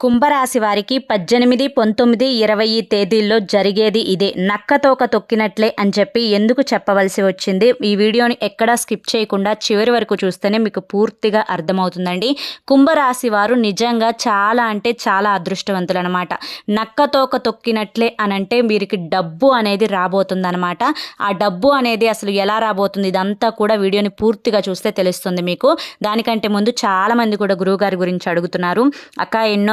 కుంభరాశి వారికి పద్దెనిమిది పంతొమ్మిది ఇరవై తేదీల్లో జరిగేది ఇదే. నక్కతోక తొక్కినట్లే అని చెప్పి ఎందుకు చెప్పవలసి వచ్చింది? ఈ వీడియోని ఎక్కడా స్కిప్ చేయకుండా చివరి వరకు చూస్తేనే మీకు పూర్తిగా అర్థమవుతుందండి. కుంభరాశి వారు నిజంగా చాలా అంటే చాలా అదృష్టవంతులు అనమాట నక్కతోక తొక్కినట్లే అని అంటే వీరికి డబ్బు అనేది రాబోతుందనమాట. ఆ డబ్బు అనేది అసలు ఎలా రాబోతుంది? ఇదంతా కూడా వీడియోని పూర్తిగా చూస్తే తెలుస్తుంది మీకు. దానికంటే ముందు చాలామంది కూడా గురువుగారి గురించి అడుగుతున్నారు. అక్క ఎన్నో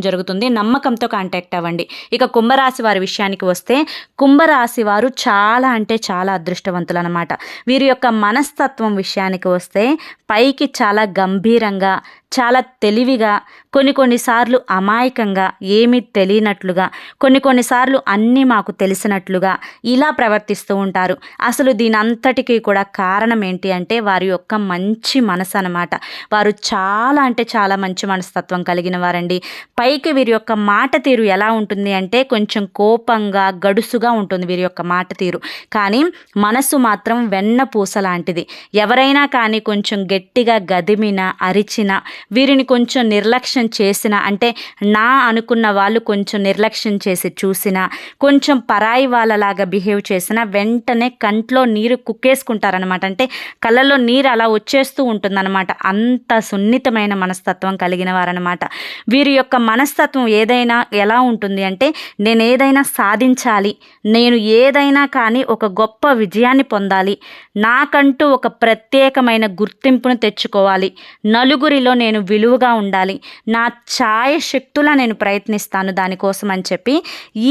జరుగుతుంది. నమ్మకంతో కాంటాక్ట్ అవ్వండి. ఇక కుంభరాశి వారి విషయానికి వస్తే కుంభరాశి వారు చాలా అంటే చాలా అదృష్టవంతులు అనమాట వీరి యొక్క మనస్తత్వం విషయానికి వస్తే పైకి చాలా గంభీరంగా చాలా తెలివిగా కొన్ని కొన్నిసార్లు అమాయకంగా ఏమీ తెలియనట్లుగా కొన్ని కొన్నిసార్లు అన్నీ మాకు తెలిసినట్లుగా ఇలా ప్రవర్తిస్తూ ఉంటారు. అసలు దీని అంతటికీ కూడా కారణం ఏంటి అంటే వారి యొక్క మంచి మనసు అనమాట వారు చాలా అంటే చాలా మంచి మనస్తత్వం కలిగిన వారండి. పైకి వీరి యొక్క మాట తీరు ఎలా ఉంటుంది అంటే కొంచెం కోపంగా గడుసుగా ఉంటుంది వీరి యొక్క మాట తీరు. కానీ మనసు మాత్రం వెన్న పూస లాంటిది. ఎవరైనా కానీ కొంచెం గట్టిగా గదిమిన అరిచిన వీరిని కొంచెం నిర్లక్ష్యం చేసిన అంటే నా అనుకున్న వాళ్ళు కొంచెం నిర్లక్ష్యం చేసి చూసినా కొంచెం పరాయి వాళ్ళలాగా బిహేవ్ చేసినా వెంటనే కంట్లో నీరు కుక్కేసుకుంటారనమాట అంటే కళ్ళల్లో నీరు అలా వచ్చేస్తూ ఉంటుందన్నమాట. అంత సున్నితమైన మనస్తత్వం కలిగిన వారనమాట వీరి యొక్క మనస్తత్వం ఏదైనా ఎలా ఉంటుంది అంటే నేను ఏదైనా సాధించాలి నేను ఏదైనా కానీ ఒక గొప్ప విజయాన్ని పొందాలి నాకంటూ ఒక ప్రత్యేకమైన గుర్తింపును తెచ్చుకోవాలి నలుగురిలో నేను విలువగా ఉండాలి నా ఛాయ శక్తులా నేను ప్రయత్నిస్తాను దానికోసం అని చెప్పి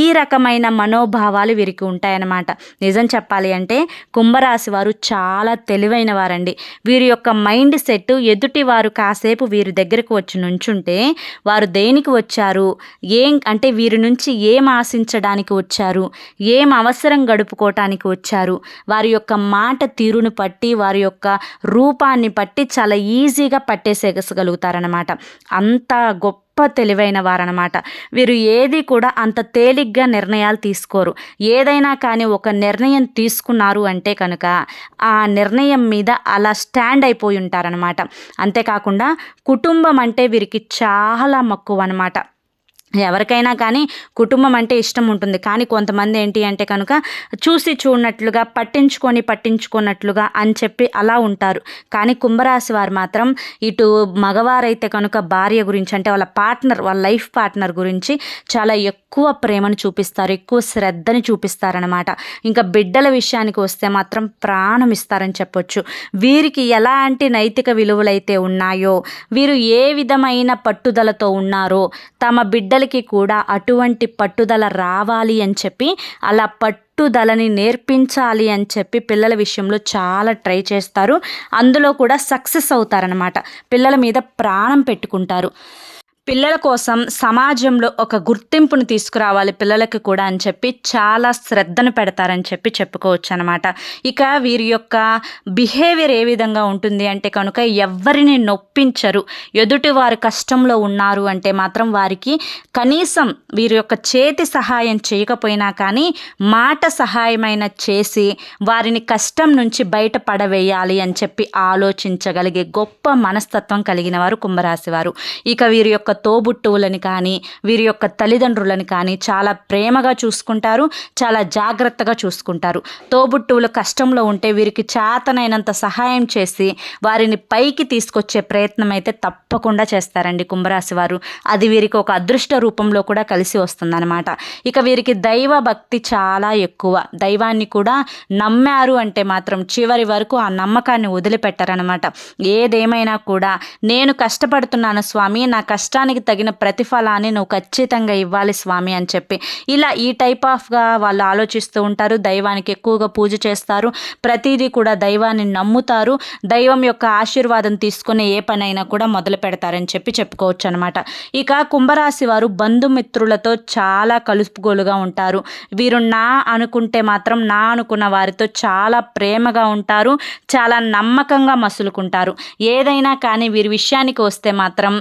ఈ రకమైన మనోభావాలు వీరికి ఉంటాయన్నమాట. నిజం చెప్పాలి అంటే కుంభరాశి వారు చాలా తెలివైన వారండి. వీరి యొక్క మైండ్ సెట్ ఎదుటి వారు కాసేపు వీరి దగ్గరకు వచ్చి నుంచుంటే వారు దేనికి వచ్చారు? ఏం అంటే వీరి నుంచి ఏం ఆశించడానికి వచ్చారు? ఏం అవసరం గడుపుకోవటానికి వచ్చారు? వారి యొక్క మాట తీరును పట్టి వారి యొక్క రూపాన్ని పట్టి చాలా ఈజీగా పట్టేసేగలుగుతారనమాట అంత గొప్ప గొప్ప తెలివైన వారనమాట వీరు ఏది కూడా అంత తేలిగ్గా నిర్ణయాలు తీసుకోరు. ఏదైనా కానీ ఒక నిర్ణయం తీసుకున్నారు అంటే కనుక ఆ నిర్ణయం మీద అలా స్టాండ్ అయిపోయి ఉంటారనమాట అంతేకాకుండా కుటుంబం అంటే వీరికి చాలా మక్కువ అనమాట ఎవరికైనా కానీ కుటుంబం అంటే ఇష్టం ఉంటుంది. కానీ కొంతమంది ఏంటి అంటే కనుక చూసి చూడనట్లుగా పట్టించుకొని పట్టించుకున్నట్లుగా అని చెప్పి అలా ఉంటారు. కానీ కుంభరాశి వారు మాత్రం ఇటు మగవారైతే కనుక భార్య గురించి అంటే వాళ్ళ పార్ట్నర్ వాళ్ళ లైఫ్ పార్ట్నర్ గురించి చాలా ఎక్కువ ప్రేమను చూపిస్తారు. ఎక్కువ శ్రద్ధని చూపిస్తారనమాట ఇంకా బిడ్డల విషయానికి వస్తే మాత్రం ప్రాణం ఇస్తారని చెప్పొచ్చు. వీరికి ఎలాంటి నైతిక విలువలైతే ఉన్నాయో వీరు ఏ విధమైన పట్టుదలతో ఉన్నారో తమ బిడ్డల పిల్లలకి కూడా అటువంటి పట్టుదల రావాలి అని చెప్పి అలా పట్టుదలని నేర్పించాలి అని చెప్పి పిల్లల విషయంలో చాలా ట్రై చేస్తారు. అందులో కూడా సక్సెస్ అవుతారనమాట పిల్లల మీద ప్రాణం పెట్టుకుంటారు. పిల్లల కోసం సమాజంలో ఒక గుర్తింపును తీసుకురావాలి పిల్లలకి కూడా అని చెప్పి చాలా శ్రద్ధను పెడతారని చెప్పి చెప్పుకోవచ్చు అనమాట ఇక వీరి యొక్క బిహేవియర్ ఏ విధంగా ఉంటుంది అంటే కనుక ఎవరిని నొప్పించరు. ఎదుటి వారు కష్టంలో ఉన్నారు అంటే మాత్రం వారికి కనీసం వీరి యొక్క చేతి సహాయం చేయకపోయినా కానీ మాట సహాయమైన చేసి వారిని కష్టం నుంచి బయట పడవేయాలి అని చెప్పి ఆలోచించగలిగే గొప్ప మనస్తత్వం కలిగిన వారు కుంభరాశి వారు. ఇక వీరి యొక్క తోబుట్టువులని కానీ వీరి యొక్క తల్లిదండ్రులని కానీ చాలా ప్రేమగా చూసుకుంటారు చాలా జాగ్రత్తగా చూసుకుంటారు. తోబుట్టువులు కష్టంలో ఉంటే వీరికి చేతనైనంత సహాయం చేసి వారిని పైకి తీసుకొచ్చే ప్రయత్నం అయితే తప్పకుండా చేస్తారండి కుంభరాశి వారు. అది వీరికి ఒక అదృష్ట రూపంలో కూడా కలిసి వస్తుందన్నమాట. ఇక వీరికి దైవ భక్తి చాలా ఎక్కువ. దైవాన్ని కూడా నమ్మారు అంటే మాత్రం చివరి వరకు ఆ నమ్మకాన్ని వదిలిపెట్టారనమాట ఏదేమైనా కూడా నేను కష్టపడుతున్నాను స్వామి నా కష్టానికి తగిన ప్రతిఫలాన్ని నువ్వు ఖచ్చితంగా ఇవ్వాలి స్వామి అని చెప్పి. ఇలా ఈ టైప్ ఆఫ్గా వాళ్ళు ఆలోచిస్తూ ఉంటారు. దైవానికి ఎక్కువగా పూజ చేస్తారు. ప్రతిదీ కూడా దైవాన్ని నమ్ముతారు. దైవం యొక్క ఆశీర్వాదం తీసుకుని ఏ పనైనా కూడా మొదలు పెడతారని చెప్పి చెప్పుకోవచ్చు అనమాట ఇక కుంభరాశి వారు బంధుమిత్రులతో చాలా కలుపుగోలుగా ఉంటారు. వీరు నా అనుకుంటే మాత్రం నా అనుకున్న వారితో చాలా ప్రేమగా ఉంటారు. చాలా నమ్మకంగా మసులుకుంటారు. ఏదైనా కానీ వీరి విషయానికి వస్తే మాత్రం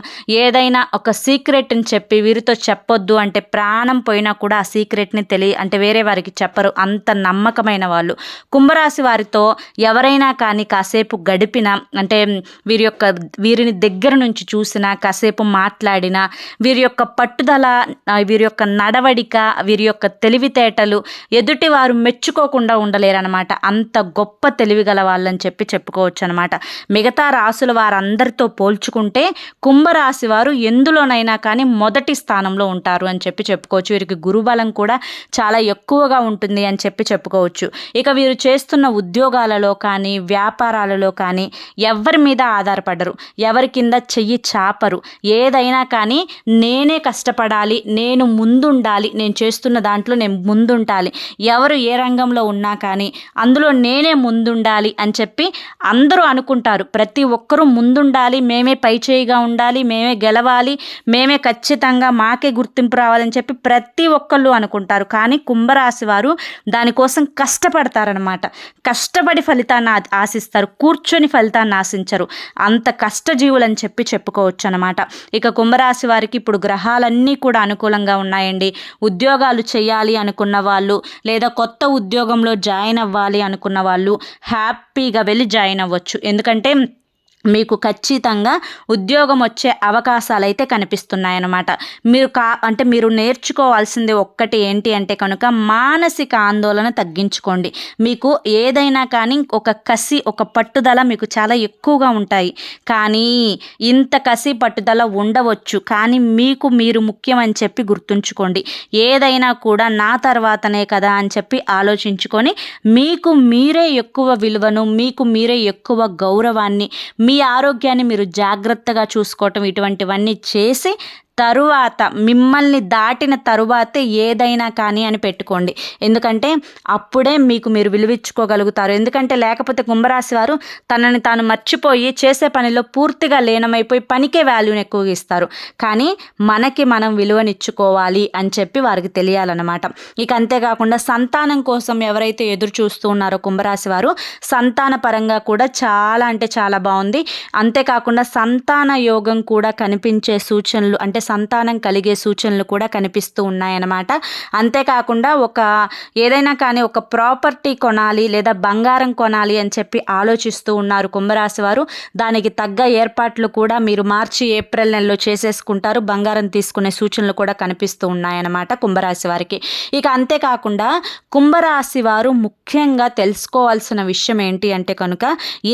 ఏదైనా ఒక సీక్రెట్ని చెప్పి వీరితో చెప్పొద్దు అంటే ప్రాణం పోయినా కూడా ఆ సీక్రెట్ని తెలియ అంటే వేరే వారికి చెప్పరు. అంత నమ్మకమైన వాళ్ళు. కుంభరాశి వారితో ఎవరైనా కానీ కాసేపు గడిపిన అంటే వీరి యొక్క వీరిని దగ్గర నుంచి చూసిన కాసేపు మాట్లాడిన వీరి యొక్క పట్టుదల వీరి యొక్క నడవడిక వీరి యొక్క తెలివితేటలు ఎదుటి వారు మెచ్చుకోకుండా ఉండలేరనమాట అంత గొప్ప తెలివి గల వాళ్ళని చెప్పి చెప్పుకోవచ్చు అనమాట మిగతా రాసుల వారందరితో పోల్చుకుంటే కుంభరాశి వారు ఎందులోనైనా కానీ మొదటి స్థానంలో ఉంటారు అని చెప్పి చెప్పుకోవచ్చు. వీరికి గురుబలం కూడా చాలా ఎక్కువగా ఉంటుంది అని చెప్పి చెప్పుకోవచ్చు. ఇక వీరు చేస్తున్న ఉద్యోగాలలో కానీ వ్యాపారాలలో కానీ ఎవరి మీద ఆధారపడరు. ఎవరి కింద చెయ్యి చాపరు. ఏదైనా కానీ నేనే కష్టపడాలి నేను ముందుండాలి నేను చేస్తున్న దాంట్లో నేను ముందుండాలి ఎవరు ఏ రంగంలో ఉన్నా కానీ అందులో నేనే ముందుండాలి అని చెప్పి అందరూ అనుకుంటారు. ప్రతి ఒక్కరూ ముందుండాలి మేమే పై చేయిగా ఉండాలి మేమే గెలవాలి మేమే ఖచ్చితంగా మాకే గుర్తింపు రావాలని చెప్పి ప్రతి ఒక్కళ్ళు అనుకుంటారు. కానీ కుంభరాశి వారు దానికోసం కష్టపడతారనమాట కష్టపడి ఫలితాన్ని ఆశిస్తారు. కూర్చొని ఫలితాన్ని ఆశించరు. అంత కష్టజీవులు అని చెప్పి చెప్పుకోవచ్చు అనమాట ఇక కుంభరాశి వారికి ఇప్పుడు గ్రహాలన్నీ కూడా అనుకూలంగా ఉన్నాయండి. ఉద్యోగాలు చేయాలి అనుకున్న వాళ్ళు లేదా కొత్త ఉద్యోగంలో జాయిన్ అవ్వాలి అనుకున్న వాళ్ళు హ్యాపీగా వెళ్ళి జాయిన్ అవ్వచ్చు. ఎందుకంటే మీకు ఖచ్చితంగా ఉద్యోగం వచ్చే అవకాశాలు అయితే కనిపిస్తున్నాయన్నమాట. మీరు కా అంటే మీరు నేర్చుకోవాల్సింది ఒక్కటి ఏంటి అంటే కనుక మానసిక ఆందోళన తగ్గించుకోండి. మీకు ఏదైనా కానీ ఒక కసి ఒక పట్టుదల మీకు చాలా ఎక్కువగా ఉంటాయి. కానీ ఇంత కసి పట్టుదల ఉండవచ్చు. కానీ మీకు మీరు ముఖ్యమని చెప్పి గుర్తుంచుకోండి. ఏదైనా కూడా నా తర్వాతనే కదా అని చెప్పి ఆలోచించుకొని మీకు మీరే ఎక్కువ విలువను మీకు మీరే ఎక్కువ గౌరవాన్ని మీ మీ ఆరోగ్యాన్ని మీరు జాగ్రత్తగా చూసుకోవటం ఇటువంటివన్నీ చేసి తరువాత మిమ్మల్ని దాటిన తరువాతే ఏదైనా కానీ అని పెట్టుకోండి. ఎందుకంటే అప్పుడే మీకు మీరు విలువించుకోగలుగుతారు ఎందుకంటే లేకపోతే కుంభరాశి వారు తనని తాను మర్చిపోయి చేసే పనిలో పూర్తిగా లీనమైపోయి పనికే వాల్యూని ఎక్కువగా ఇస్తారు. కానీ మనకి మనం విలువనిచ్చుకోవాలి అని చెప్పి వారికి తెలియాలన్నమాట. ఇక అంతేకాకుండా సంతానం కోసం ఎవరైతే ఎదురు చూస్తూ ఉన్నారో కుంభరాశి వారు సంతాన పరంగా కూడా చాలా అంటే చాలా బాగుంది. అంతేకాకుండా సంతాన యోగం కూడా కనిపించే సూచనలు అంటే సంతానం కలిగే సూచనలు కూడా కనిపిస్తూ ఉన్నాయన్నమాట. అంతేకాకుండా ఒక ఏదైనా కానీ ఒక ప్రాపర్టీ కొనాలి లేదా బంగారం కొనాలి అని చెప్పి ఆలోచిస్తూ ఉన్నారు కుంభరాశి వారు. దానికి తగ్గ ఏర్పాట్లు కూడా మీరు మార్చి ఏప్రిల్ నెలలో చేసేసుకుంటారు. బంగారం తీసుకునే సూచనలు కూడా కనిపిస్తూ ఉన్నాయన్నమాట కుంభరాశి వారికి. ఇక అంతేకాకుండా కుంభరాశి వారు ముఖ్యంగా తెలుసుకోవాల్సిన విషయం ఏంటి అంటే కనుక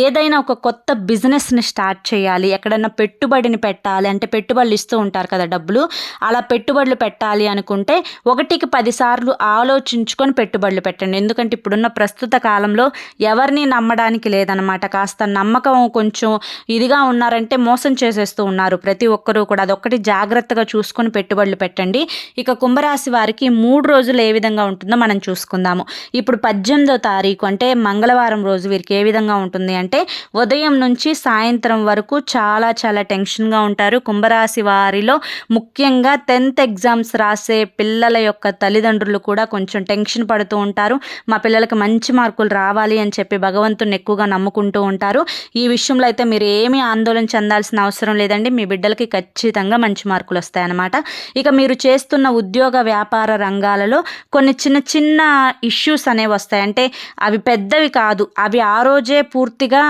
ఏదైనా ఒక కొత్త బిజినెస్ని స్టార్ట్ చేయాలి. ఎక్కడైనా పెట్టుబడిని పెట్టాలి అంటే పెట్టుబడులు ఇస్తూ ఉంటారు కదా. కదా డబ్బులు. అలా పెట్టుబడులు పెట్టాలి అనుకుంటే ఒకటికి పదిసార్లు ఆలోచించుకొని పెట్టుబడులు పెట్టండి. ఎందుకంటే ఇప్పుడున్న ప్రస్తుత కాలంలో ఎవరిని నమ్మడానికి లేదనమాట కాస్త నమ్మకం కొంచెం ఇదిగా ఉన్నారంటే మోసం చేసేస్తూ ఉన్నారు. ప్రతి ఒక్కరూ కూడా అదొక్కటి జాగ్రత్తగా చూసుకొని పెట్టుబడులు పెట్టండి. ఇక కుంభరాశి వారికి మూడు రోజులు ఏ విధంగా ఉంటుందో మనం చూసుకుందాము. ఇప్పుడు పద్దెనిమిదో తారీఖు అంటే మంగళవారం రోజు వీరికి ఏ విధంగా ఉంటుంది అంటే ఉదయం నుంచి సాయంత్రం వరకు చాలా చాలా టెన్షన్గా ఉంటారు. కుంభరాశి వారిలో ముఖ్యంగా టెన్త్ ఎగ్జామ్స్ రాసే పిల్లల యొక్క తల్లిదండ్రులు కూడా కొంచెం టెన్షన్ పడుతూ ఉంటారు. మా పిల్లలకి మంచి మార్కులు రావాలి అని చెప్పి భగవంతుని ఎక్కువగా నమ్ముకుంటూ ఉంటారు. ఈ విషయంలో అయితే మీరు ఏమీ ఆందోళన చెందాల్సిన అవసరం లేదండి. మీ బిడ్డలకి ఖచ్చితంగా మంచి మార్కులు వస్తాయన్నమాట. ఇక మీరు చేస్తున్న ఉద్యోగ వ్యాపార రంగాలలో కొన్ని చిన్న చిన్న ఇష్యూస్ అనేవి వస్తాయి. అంటే అవి పెద్దవి కాదు అవి ఆ రోజే పూర్తిగా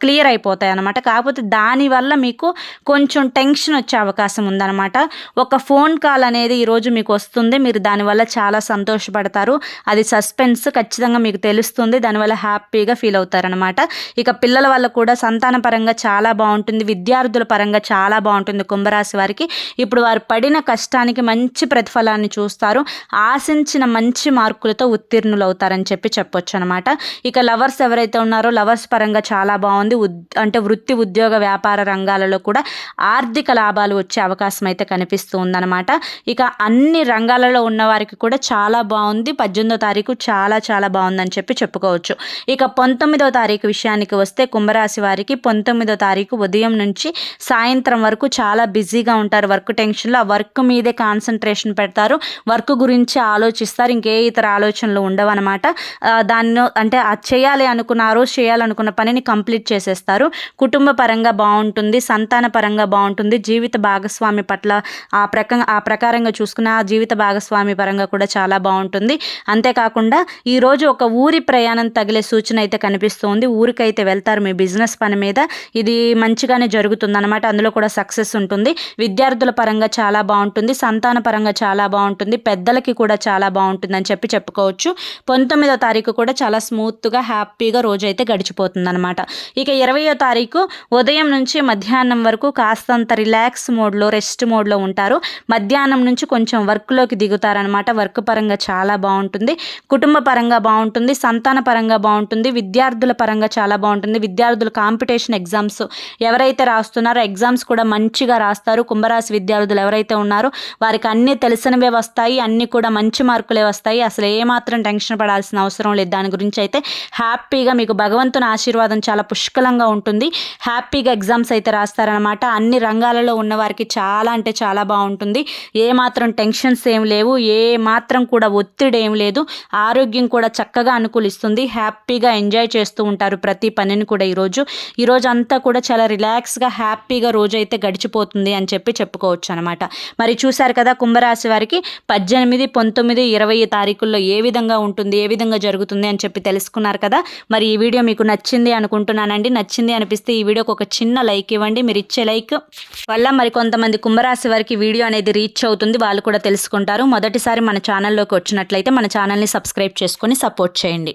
క్లియర్ అయిపోతాయి అన్నమాట కాకపోతే దానివల్ల మీకు కొంచెం టెన్షన్ వచ్చే అవకాశం అవకాశం ఉందన్నమాట. ఒక ఫోన్ కాల్ అనేది ఈరోజు మీకు వస్తుంది. మీరు దానివల్ల చాలా సంతోషపడతారు. అది సస్పెన్స్ ఖచ్చితంగా మీకు తెలుస్తుంది. దానివల్ల హ్యాపీగా ఫీల్ అవుతారనమాట ఇక పిల్లల వల్ల కూడా సంతాన పరంగా చాలా బాగుంటుంది. విద్యార్థుల పరంగా చాలా బాగుంటుంది కుంభరాశి వారికి. ఇప్పుడు వారు పడిన కష్టానికి మంచి ప్రతిఫలాన్ని చూస్తారు. ఆశించిన మంచి మార్కులతో ఉత్తీర్ణులు అవుతారని చెప్పి చెప్పొచ్చు అనమాట ఇక లవర్స్ ఎవరైతే ఉన్నారో లవర్స్ పరంగా చాలా బాగుంది. అంటే వృత్తి ఉద్యోగ వ్యాపార రంగాలలో కూడా ఆర్థిక లాభాలు వచ్చే అవకాశం అయితే కనిపిస్తూ ఉందన్నమాట. ఇక అన్ని రంగాలలో ఉన్న వారికి కూడా చాలా బాగుంది. పద్దెనిమిదో తారీఖు చాలా చాలా బాగుందని చెప్పి చెప్పుకోవచ్చు. ఇక పంతొమ్మిదో తారీఖు విషయానికి వస్తే కుంభరాశి వారికి పంతొమ్మిదో తారీఖు ఉదయం నుంచి సాయంత్రం వరకు చాలా బిజీగా ఉంటారు. వర్క్ టెన్షన్లో ఆ వర్క్ మీదే కాన్సన్ట్రేషన్ పెడతారు. వర్క్ గురించి ఆలోచిస్తారు. ఇంకే ఇతర ఆలోచనలు ఉండవన్నమాట. దాన్ని అంటే చేయాలి అనుకున్నారు చేయాలనుకున్న పనిని కంప్లీట్ చేసేస్తారు. కుటుంబ పరంగా బాగుంటుంది. సంతాన పరంగా బాగుంటుంది. జీవిత భాగస్వామి పట్ల ఆ ప్రక ఆ ప్రకారంగా చూసుకున్న ఆ జీవిత భాగస్వామి పరంగా కూడా చాలా బాగుంటుంది. అంతేకాకుండా ఈరోజు ఒక ఊరి ప్రయాణం తగిలే సూచన అయితే కనిపిస్తుంది ఊరికైతే వెళ్తారు మీ బిజినెస్ పని మీద. ఇది మంచిగానే జరుగుతుంది అనమాట అందులో కూడా సక్సెస్ ఉంటుంది. విద్యార్థుల పరంగా చాలా బాగుంటుంది. సంతాన పరంగా చాలా బాగుంటుంది. పెద్దలకి కూడా చాలా బాగుంటుంది అని చెప్పి చెప్పుకోవచ్చు. పంతొమ్మిదో తారీఖు కూడా చాలా స్మూత్గా హ్యాపీగా రోజు అయితే గడిచిపోతుంది అనమాట ఇక ఇరవయో తారీఖు ఉదయం నుంచి మధ్యాహ్నం వరకు కాస్తంత రిలాక్స్ మోడ్లో రెస్ట్ మోడ్లో ఉంటారు. మధ్యాహ్నం నుంచి కొంచెం వర్క్లోకి దిగుతారనమాట వర్క్ పరంగా చాలా బాగుంటుంది. కుటుంబ పరంగా బాగుంటుంది. సంతాన పరంగా బాగుంటుంది. విద్యార్థుల పరంగా చాలా బాగుంటుంది. విద్యార్థులు కాంపిటీషన్ ఎగ్జామ్స్ ఎవరైతే రాస్తున్నారో ఎగ్జామ్స్ కూడా మంచిగా రాస్తారు. కుంభరాశి విద్యార్థులు ఎవరైతే ఉన్నారో వారికి అన్నీ తెలిసినవే వస్తాయి. అన్నీ కూడా మంచి మార్కులే వస్తాయి. అసలు ఏమాత్రం టెన్షన్ పడాల్సిన అవసరం లేదు. దాని గురించి అయితే హ్యాపీగా మీకు భగవంతుని ఆశీర్వాదం చాలా పుష్కలంగా ఉంటుంది. హ్యాపీగా ఎగ్జామ్స్ అయితే రాస్తారనమాట అన్ని రంగాలలో ఉన్న వారికి చాలా అంటే చాలా బాగుంటుంది. ఏ మాత్రం టెన్షన్స్ ఏం లేవు. ఏ మాత్రం కూడా ఒత్తిడి ఏం లేదు. ఆరోగ్యం కూడా చక్కగా అనుకూలిస్తుంది. హ్యాపీగా ఎంజాయ్ చేస్తూ ఉంటారు ప్రతి పనిని కూడా ఈరోజు. ఈరోజు అంతా కూడా చాలా రిలాక్స్గా హ్యాపీగా రోజు అయితే గడిచిపోతుంది అని చెప్పి చెప్పుకోవచ్చు అనమాట మరి చూశారు కదా కుంభరాశి వారికి పద్దెనిమిది పంతొమ్మిది ఇరవై తారీఖుల్లో ఏ విధంగా ఉంటుంది ఏ విధంగా జరుగుతుంది అని చెప్పి తెలుసుకున్నారు కదా. మరి ఈ వీడియో మీకు నచ్చింది అనుకుంటున్నానండి. నచ్చింది అనిపిస్తే ఈ వీడియోకి ఒక చిన్న లైక్ ఇవ్వండి. మీరు ఇచ్చే లైక్ వల్ల మరి కొంతమంది కుంభరాశి వారికి వీడియో అనేది రీచ్ అవుతుంది వాళ్ళు కూడా తెలుసుకుంటారు. మొదటిసారి మన ఛానల్లోకి వచ్చినట్లయితే మన ఛానల్ని సబ్స్క్రైబ్ చేసుకొని సపోర్ట్ చేయండి.